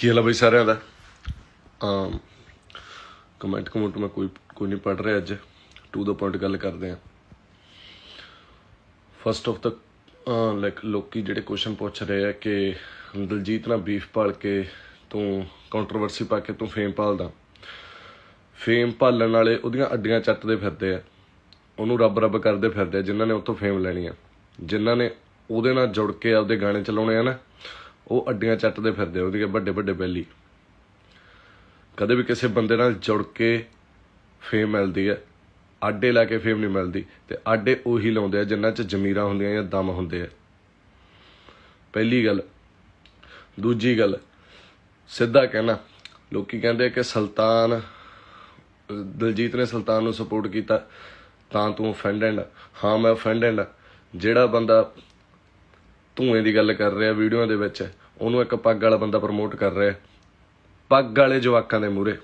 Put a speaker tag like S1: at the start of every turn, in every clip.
S1: ਕੀ ਹਾਲ ਹੈ ਬਈ ਸਾਰਿਆਂ ਦਾ? ਅਮ ਕਮੈਂਟ ਕਮੈਂਟ ਮੈਂ ਕੋਈ ਕੋਈ ਨਹੀਂ ਪੜ ਰਿਹਾ ਅੱਜ। ਟੂ ਦਾ ਪੁਆਇੰਟ ਗੱਲ ਕਰਦੇ ਆ ਫਸਟ ਆਫ ਦਾ ਲਾਈਕ ਲੋਕੀ ਜਿਹੜੇ ਕੁਐਸਚਨ ਪੁੱਛ ਰਹੇ ਆ ਕਿ ਦਲਜੀਤ ਨਾਲ ਬੀਫ ਪਾਲ ਕੇ ਤੂੰ ਕੰਟਰੋਵਰਸੀ ਪਾ ਕੇ ਤੂੰ ਫੇਮ ਪਾਲਦਾ। ਫੇਮ ਪਾਲਣ ਵਾਲੇ ਉਹਦੀਆਂ ਅੱਡੀਆਂ ਚੱਟਦੇ ਫਿਰਦੇ ਆ। ਉਹਨੂੰ ਰੱਬ ਰੱਬ ਕਰਦੇ ਫਿਰਦੇ ਆ, ਜਿਨ੍ਹਾਂ ਨੇ ਉੱਥੋਂ ਫੇਮ ਲੈਣੀ ਆ। ਜਿਨ੍ਹਾਂ ਨੇ ਉਹਦੇ ਨਾਲ ਜੁੜ ਕੇ ਆਪਦੇ ਗਾਣੇ ਚਲਾਉਣੇ ਆ ਨਾ ਉਹ ਅੱਡੀਆਂ ਚੱਟਦੇ ਫਿਰਦੇ ਆ, ਉਹਦੀਆਂ ਵੱਡੇ ਵੱਡੇ ਬੈਲੀ। ਕਦੇ ਵੀ ਕਿਸੇ ਬੰਦੇ ਨਾਲ ਜੁੜ ਕੇ ਫੇਮ ਮਿਲਦੀ ਹੈ, ਆਡੇ ਲਾ ਕੇ ਫੇਮ ਨਹੀਂ ਮਿਲਦੀ, ਤੇ ਆਡੇ ਉਹੀ ਲਾਉਂਦੇ ਆ ਜਿਨ੍ਹਾਂ 'ਚ ਜ਼ਮੀਰਾਂ ਹੁੰਦੀਆਂ ਜਾਂ ਦਮ ਹੁੰਦੇ ਆ। ਪਹਿਲੀ ਗੱਲ। ਦੂਜੀ ਗੱਲ, ਸਿੱਧਾ ਕਹਿਣਾ, ਲੋਕੀ ਕਹਿੰਦੇ ਕਿ ਸੁਲਤਾਨ, ਦਲਜੀਤ ਨੇ ਸੁਲਤਾਨ ਨੂੰ ਸਪੋਰਟ ਕੀਤਾ, ਤਾਂ ਤੂੰ ਅਫੈਂਡਡ ਹਾਂ, ਮੈਂ ਅਫੈਂਡਡ ਜਿਹੜਾ ਬੰਦਾ ਧੂਏ ਦੀ ਗੱਲ ਕਰ ਰਿਹਾ ਵੀਡੀਓ ਦੇ ਵਿੱਚ ਉਹਨੂੰ ਇੱਕ ਪੱਗ ਵਾਲਾ ਬੰਦਾ ਪ੍ਰਮੋਟ ਕਰ ਰਿਹਾ ਪੱਗ ਵਾਲੇ ਜਵਾਕਾਂ ਦੇ ਮੂਰੇ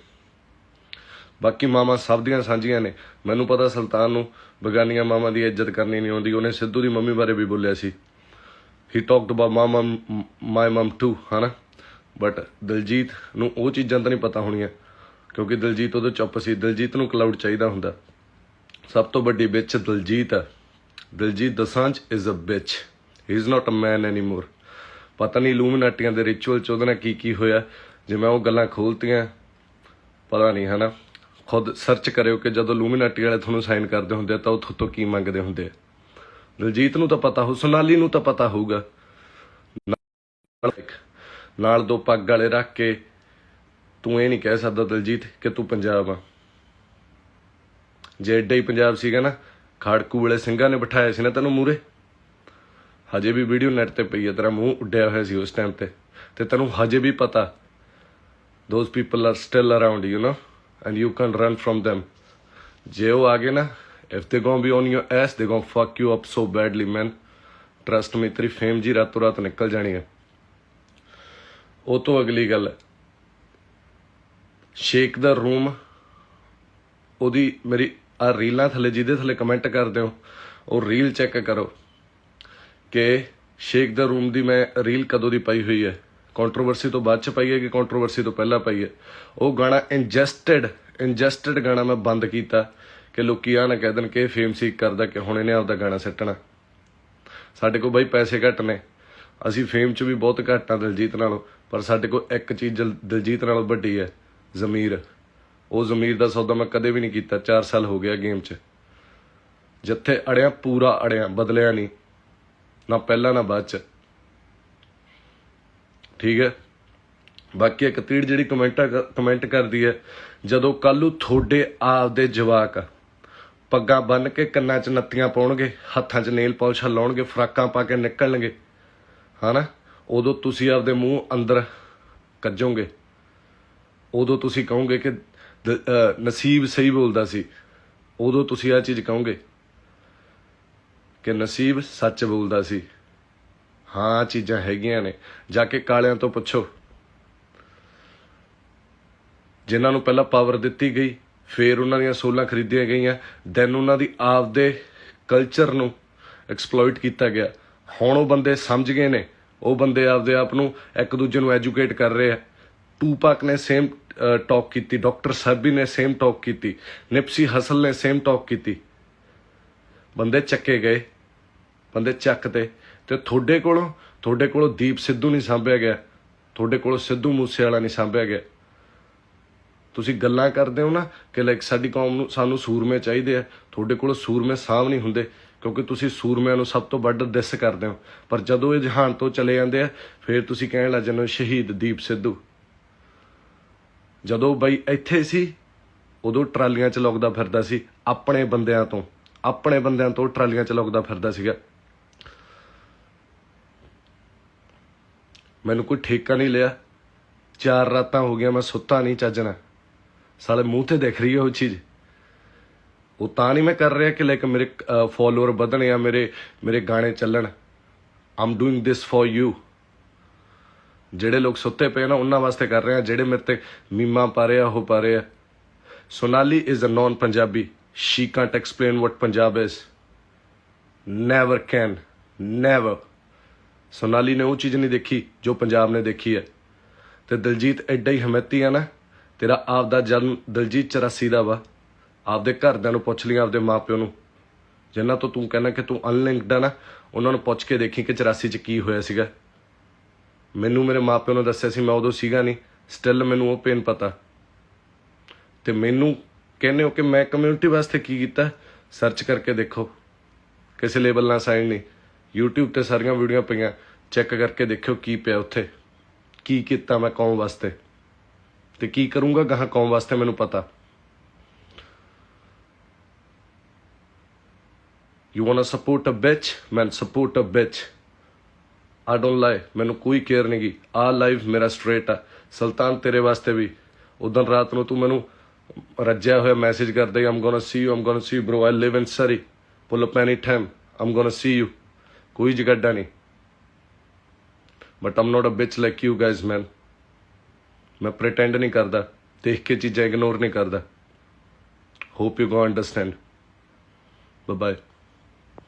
S1: ਬਾਕੀ ਮਾਮਾ ਸਭ ਦੀਆਂ ਸਾਂਝੀਆਂ ਨੇ। ਮੈਨੂੰ ਪਤਾ ਸੁਲਤਾਨ ਨੂੰ ਬਗਾਨੀਆਂ ਮਾਮਾ ਦੀ ਇੱਜ਼ਤ ਕਰਨੀ ਨਹੀਂ ਆਉਂਦੀ। ਉਹਨੇ ਸਿੱਧੂ ਦੀ ਮੰਮੀ ਬਾਰੇ ਵੀ ਬੋਲਿਆ ਸੀ। He talked about mama my mum too ਹਨਾ? ਬਟ ਦਿਲਜੀਤ ਨੂੰ ਉਹ ਚੀਜ਼ਾਂ ਤਾਂ ਨਹੀਂ ਪਤਾ ਹੋਣੀਆਂ। ਕਿਉਂਕਿ ਦਿਲਜੀਤ ਉਹਦੇ ਚੁੱਪ ਸੀ। ਦਿਲਜੀਤ ਨੂੰ ਕਲਾਊਡ ਚਾਹੀਦਾ ਹੁੰਦਾ। ਸਭ ਤੋਂ ਵੱਡੀ ਵਿੱਚ ਦਿਲਜੀਤ ਹੈ Diljit Dosanjh is a bitch he is not a man anymore ਪਤਾ ਨਹੀਂ ਲੂਮੀਨਾਟੀਆਂ ਦੇ ਰਿਚੁਅਲ ਚ ਉਹਦੇ ਨਾਲ ਕੀ ਕੀ ਹੋਇਆ। ਜੇ ਮੈਂ ਉਹ ਗੱਲਾਂ ਖੋਲਤੀਆਂ, ਪਤਾ ਨਹੀਂ ਹਨਾ। ਖੁਦ ਸਰਚ ਕਰਿਓ ਕਿ ਜਦੋਂ ਲੂਮੀਨਾਟੀ ਵਾਲੇ ਤੁਹਾਨੂੰ ਸਾਈਨ ਕਰਦੇ ਹੁੰਦੇ ਆ ਤਾਂ ਉਹ ਤੁਹਾਤੋਂ ਕੀ ਮੰਗਦੇ ਹੁੰਦੇ ਆ। ਦਿਲਜੀਤ ਨੂੰ ਤਾਂ ਪਤਾ ਹੋ, ਸੋਨਾਲੀ ਨੂੰ ਤਾਂ ਪਤਾ ਹੋਊਗਾ। ਨਾਲ ਦੋ ਪੱਗ ਵਾਲੇ ਰੱਖ ਕੇ ਤੂੰ ਇਹ ਨਹੀਂ ਕਹਿ ਸਕਦਾ ਦਿਲਜੀਤ ਕਿ ਤੂੰ ਪੰਜਾਬ ਆ। ਜੇ ਏਡਾ ਹੀ ਪੰਜਾਬ ਸੀਗਾ ਨਾ, ਖਾੜਕੂ ਵਾਲੇ ਸਿੰਘਾਂ ਨੇ ਬਿਠਾਇਆ ਸੀ ਨਾ ਤੈਨੂੰ ਮੂਰੇ ਹਜੇ ਵੀ ਵੀਡੀਓ ਨੈਟ ਤੇ ਪਈ ਹੈ ਤੇਰਾ ਮੂੰਹ ਉੱਡਿਆ ਹੋਇਆ ਸੀ ਉਸ ਟਾਈਮ ਤੇ ਤੇ ਤੈਨੂੰ ਹਜੇ ਵੀ ਪਤਾ those people are still around you know and you can run from them ਜੇ ਉਹ ਆ ਗਏ ਨਾ if they gonna be on your ass they gonna fuck you up so badly man trust me ਤੇਰੀ ਫੇਮ ਜੀ ਰਾਤੋਂ ਰਾਤ ਨਿਕਲ ਜਾਣੀ ਹੈ ਉਹ ਤੋਂ ਅਗਲੀ ਗੱਲ ਸ਼ੇਕ ਦਾ ਰੂਮ ਉਹਦੀ ਮੇਰੀ ਆ ਰੀਲਾਂ ਥੱਲੇ ਜਿਹਦੇ ਥੱਲੇ ਕਮੈਂਟ ਕਰਦੇ ਹੋ ਉਹ ਰੀਲ ਚੈੱਕ ਕਰੋ ਕਿ ਸ਼ੇਕ ਦਾ ਰੂਮ ਦੀ ਮੈਂ ਰੀਲ ਕਦੋਂ ਦੀ ਪਾਈ ਹੋਈ ਹੈ? ਕੰਟਰੋਵਰਸੀ ਤੋਂ ਬਾਅਦ ਚ ਪਾਈ ਹੈ ਕਿ ਕੰਟਰੋਵਰਸੀ ਤੋਂ ਪਹਿਲਾਂ ਪਾਈ ਹੈ? ਉਹ ਗਾਣਾ ਇੰਜੈਸਟਡ ਇੰਜਸਟਡ ਗਾਣਾ ਮੈਂ ਬੰਦ ਕੀਤਾ ਕਿ ਲੋਕੀ ਆ ਨਾ ਕਹਿ ਦੇਣ ਕਿ ਫੇਮ ਸੀਕ ਕਰਦਾ ਕਿ ਹੁਣ ਇਹਨੇ ਆਪਦਾ ਗਾਣਾ ਸੱਟਣਾ ਸਾਡੇ ਕੋਲ ਬਾਈ ਪੈਸੇ ਘੱਟ ਨੇ। ਅਸੀਂ ਫੇਮ 'ਚ ਵੀ ਬਹੁਤ ਘੱਟ ਆ ਦਿਲਜੀਤ ਨਾਲੋਂ, ਪਰ ਸਾਡੇ ਕੋਲ ਇੱਕ ਚੀਜ਼ ਦਿਲ- ਦਿਲਜੀਤ ਨਾਲੋਂ ਵੱਡੀ ਹੈ, ਜ਼ਮੀਰ। ਉਹ ਜ਼ਮੀਰ ਦਾ ਸੌਦਾ ਮੈਂ ਕਦੇ ਵੀ ਨਹੀਂ ਕੀਤਾ 4 ਸਾਲ ਹੋ ਗਿਆ ਗੇਮ 'ਚ। ਜਿੱਥੇ ਅੜਿਆ, ਪੂਰਾ ਅੜਿਆ, ਬਦਲਿਆ ਨਹੀਂ। ਨਾ ਪਹਿਲਾਂ ਨਾ ਬਾਅਦ 'ਚ। ਠੀਕ ਹੈ? ਬਾਕੀ ਇੱਕ ਤੀੜ ਜਿਹੜੀ ਕਮੈਂਟ ਕਮੈਂਟ ਕਰਦੀ ਹੈ, ਜਦੋਂ ਕੱਲੂ ਤੁਹਾਡੇ ਆਪਦੇ ਜਵਾਕ ਪੱਗਾਂ ਬੰਨ ਕੇ ਕੰਨਾਂ 'ਚ ਨੱਤੀਆਂ ਪਾਉਣਗੇ, ਹੱਥਾਂ 'ਚ ਨੇਲ ਪਾਲਿਸ਼ ਲਾਉਣਗੇ, ਫਰਾਕਾਂ ਪਾ ਕੇ ਨਿਕਲਣਗੇ, ਹਨਾ? ਉਦੋਂ ਤੁਸੀਂ ਆਪਦੇ ਮੂੰਹ ਅੰਦਰ ਕੱਜੋਗੇ। ਉਦੋਂ ਤੁਸੀਂ ਕਹੋਗੇ ਕਿ ਨਸੀਬ ਸਹੀ ਬੋਲਦਾ ਸੀ। ਉਦੋਂ ਤੁਸੀਂ ਆ ਚੀਜ਼ ਕਹੋਗੇ। ਕਿ ਨਸੀਬ ਸੱਚ ਬੋਲਦਾ ਸੀ। ਹਾਂ, ਚੀਜ਼ਾਂ ਹੈਗੀਆਂ ਨੇ। ਜਾ ਕੇ ਕਾਲਿਆਂ ਤੋਂ ਪੁੱਛੋ। ਜਿਨ੍ਹਾਂ ਨੂੰ ਪਹਿਲਾਂ ਪਾਵਰ ਦਿੱਤੀ ਗਈ, ਫਿਰ ਉਹਨਾਂ ਦੀਆਂ ਸੋਲਾਂ ਖਰੀਦੀਆਂ ਗਈਆਂ। ਦੈਨ ਉਹਨਾਂ ਦੀ ਆਪਦੇ ਕਲਚਰ ਨੂੰ ਐਕਸਪਲੋਇਟ ਕੀਤਾ ਗਿਆ। ਹੁਣ ਉਹ ਬੰਦੇ ਸਮਝ ਗਏ ਨੇ। ਉਹ ਬੰਦੇ ਆਪਦੇ ਆਪ ਨੂੰ ਇੱਕ ਦੂਜੇ ਨੂੰ ਐਜੂਕੇਟ ਕਰ ਰਹੇ ਆ। ਟੂਪਾਕ ਨੇ ਸੇਮ ਟਾਕ ਕੀਤੀ। ਡਾਕਟਰ ਸਾਬੀ ਨੇ ਸੇਮ ਟਾਕ ਕੀਤੀ। ਨਿਪਸੀ ਹਸਲ ਨੇ ਸੇਮ ਟਾਕ ਕੀਤੀ। ਬੰਦੇ ਚੱਕੇ ਗਏ। ਬੰਦੇ ਚੱਕ ਤੇ। ਤੇ ਤੁਹਾਡੇ ਕੋਲੋਂ ਤੁਹਾਡੇ ਕੋਲੋਂ ਦੀਪ ਸਿੱਧੂ ਨਹੀਂ ਸਾਂਭਿਆ ਗਿਆ। ਤੁਹਾਡੇ ਕੋਲੋਂ ਸਿੱਧੂ ਮੂਸੇ ਵਾਲਾ ਨਹੀਂ ਸਾਂਭਿਆ ਗਿਆ। ਤੁਸੀਂ ਗੱਲਾਂ ਕਰਦੇ ਹੋ ਨਾ ਕਿ ਲਾਈਕ ਸਾਡੀ ਕੌਮ ਨੂੰ, ਸਾਨੂੰ ਸੂਰਮੇ ਚਾਹੀਦੇ ਆ। ਤੁਹਾਡੇ ਕੋਲ ਸੂਰਮੇ ਸਾਂਭ ਨਹੀਂ ਹੁੰਦੇ, ਕਿਉਂਕਿ ਤੁਸੀਂ ਸੂਰਮਿਆਂ ਨੂੰ ਸਭ ਤੋਂ ਵੱਧ ਦਿਸ ਕਰਦੇ ਹੋ। ਪਰ ਜਦੋਂ ਇਹ ਜਹਾਨ ਤੋਂ ਚਲੇ ਜਾਂਦੇ ਆ, ਫਿਰ ਤੁਸੀਂ ਕਹਿਣ ਲੱਗ ਜਾਂਦੇ ਹੋ, ਸ਼ਹੀਦ ਦੀਪ ਸਿੱਧੂ। ਜਦੋਂ ਬਈ ਇੱਥੇ ਸੀ, ਉਦੋਂ ਟਰਾਲੀਆਂ ਚ ਲੁਕਦਾ ਫਿਰਦਾ ਸੀ, ਆਪਣੇ ਬੰਦਿਆਂ ਤੋਂ। ਆਪਣੇ ਬੰਦਿਆਂ ਤੋਂ ਟਰਾਲੀਆਂ ਚ ਲੁਕਦਾ ਫਿਰਦਾ ਸੀਗਾ। ਮੈਨੂੰ ਕੋਈ ਠੇਕਾ ਨਹੀਂ ਲਿਆ। ਚਾਰ ਰਾਤਾਂ ਹੋ ਗਈਆਂ, ਮੈਂ ਸੁੱਤਾ ਨਹੀਂ ਚੱਜਣਾ ਨਾਲ। ਸਾਲੇ ਮੂੰਹ ਤੇ ਦਿਖ ਰਹੀ ਹੈ ਉਹ ਚੀਜ਼। ਉਹ ਤਾਂ ਨਹੀਂ ਮੈਂ ਕਰ ਰਿਹਾ ਕਿ ਲਾਈਕ ਮੇਰੇ ਫਾਲੋਅਰ ਵਧਣ ਜਾਂ ਮੇਰੇ ਮੇਰੇ ਗਾਣੇ ਚੱਲਣ। I'm doing this for you ਜਿਹੜੇ ਲੋਕ ਸੁੱਤੇ ਪਏ ਨਾ, ਉਹਨਾਂ ਵਾਸਤੇ ਕਰ ਰਿਹਾ, ਜਿਹੜੇ ਮੇਰੇ ਤੇ ਮੀਮਾ ਪਾ ਰਹੇ ਆ, ਉਹ ਪਾ ਰਹੇ ਆ। Sonali is a non Punjabi she can't explain what Punjab is never can never Sonali ਨੇ ਉਹ ਚੀਜ਼ ਨਹੀਂ ਦੇਖੀ ਜੋ ਪੰਜਾਬ ਨੇ ਦੇਖੀ ਹੈ। ਤੇ ਦਿਲਜੀਤ ਐਡਾ ਹੀ ਹਮੈਤੀ ਆ ਨਾ, ਤੇਰਾ ਆਪ ਦਾ ਜਨਮ ਦਿਲਜੀਤ 84 ਦਾ ਵਾ। ਆਪਦੇ ਘਰਦਿਆਂ ਨੂੰ ਪੁੱਛ ਲਈ ਆਪਦੇ ਮਾਪਿਓ ਨੂੰ। ਜਿਨ੍ਹਾਂ ਤੋਂ ਤੂੰ ਕਹਿੰਦਾ ਕਿ ਤੂੰ ਅਨਲਿੰਕਡ ਆ ਨਾ, ਉਹਨਾਂ ਨੂੰ ਪੁੱਛ ਕੇ ਦੇਖੀ ਕਿ 84 ਚ ਕੀ ਹੋਇਆ ਸੀਗਾ। ਮੈਨੂੰ ਮੇਰੇ ਮਾਪਿਓ ਨੇ ਦੱਸਿਆ ਸੀ, ਮੈਂ ਉਦੋਂ ਸੀਗਾ ਨਹੀਂ ਸਟਿਲ ਮੈਨੂੰ ਉਹ ਪੇਨ ਪਤਾ। ਤੇ ਮੈਨੂੰ ਕਹਿੰਦੇ ਹੋ ਕਿ ਮੈਂ ਕਮਿਊਨਿਟੀ ਵਾਸਤੇ ਕੀ ਕੀਤਾ ਸਰਚ ਕਰਕੇ ਦੇਖੋ। ਕਿਸੇ ਲੇਬਲ ਨਾਲ ਸਾਈਨ ਨਹੀਂ। YouTube ਤੇ ਸਾਰੀਆਂ ਵੀਡੀਓ ਪਈਆਂ। ਚੈੱਕ ਕਰਕੇ ਦੇਖਿਓ ਕੀ ਪਿਆ ਉੱਥੇ। ਕੀ ਕੀਤਾ ਮੈਂ ਕੌਮ ਵਾਸਤੇ? ਤੇ ਕੀ ਕਰੂੰਗਾ ਗਾਹਾਂ ਕੌਮ ਵਾਸਤੇ ਮੈਨੂੰ ਪਤਾ। You want to support a bitch man support a bitch I don't lie ਮੈਨੂੰ ਕੋਈ ਕੇਅਰ ਨਹੀਂ ਗੀ ਆ ਲਾਈਫ ਮੇਰਾ ਸਟ੍ਰੇਟ ਆ। ਸੁਲਤਾਨ ਤੇਰੇ ਵਾਸਤੇ ਵੀ। ਉਦੋਂ ਰਾਤ ਨੂੰ ਤੂੰ ਮੈਨੂੰ ਰੱਜਿਆ ਹੋਇਆ ਮੈਸੇਜ ਕਰਦਾ I'm gonna see you I'm gonna see you bro I live in Surrey pull up any time I'm gonna see you ਕੋਈ ਜਗੱਡਾ ਨਹੀਂ। But I'm not a bitch like you guys man ਮੈਂ pretend ਨਹੀਂ ਕਰਦਾ, ਦੇਖ ਕੇ ਚੀਜ਼ਾਂ ignore ਨਹੀਂ ਕਰਦਾ। Hope you go understand bye bye